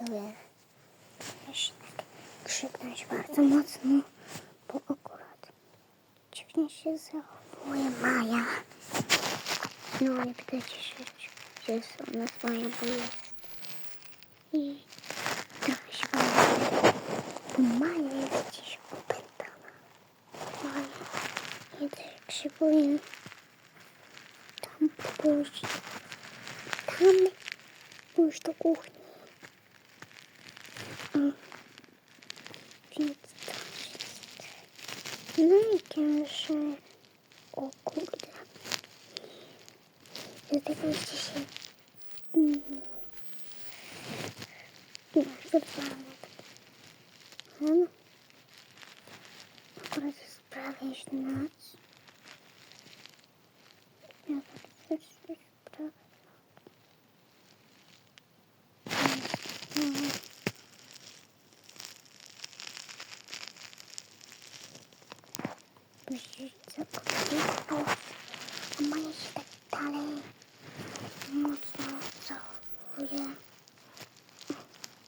widzowie. Muszę tak krzyknąć bardzo mocno, bo akurat dziwnie się zachowuje Maja. No nie pytajcie się, że jest ona z Maja, bo jest. I trochę się boję, bo Maja jest dziś opętana. Maja, ja też boję tam pójść. Tam pójść do kuchni. Знаете, уже... О, куда? Это просто все... Аккуратно справишь нас. Musisz zakopić, a Maja się tak dalej mocno zachowuje.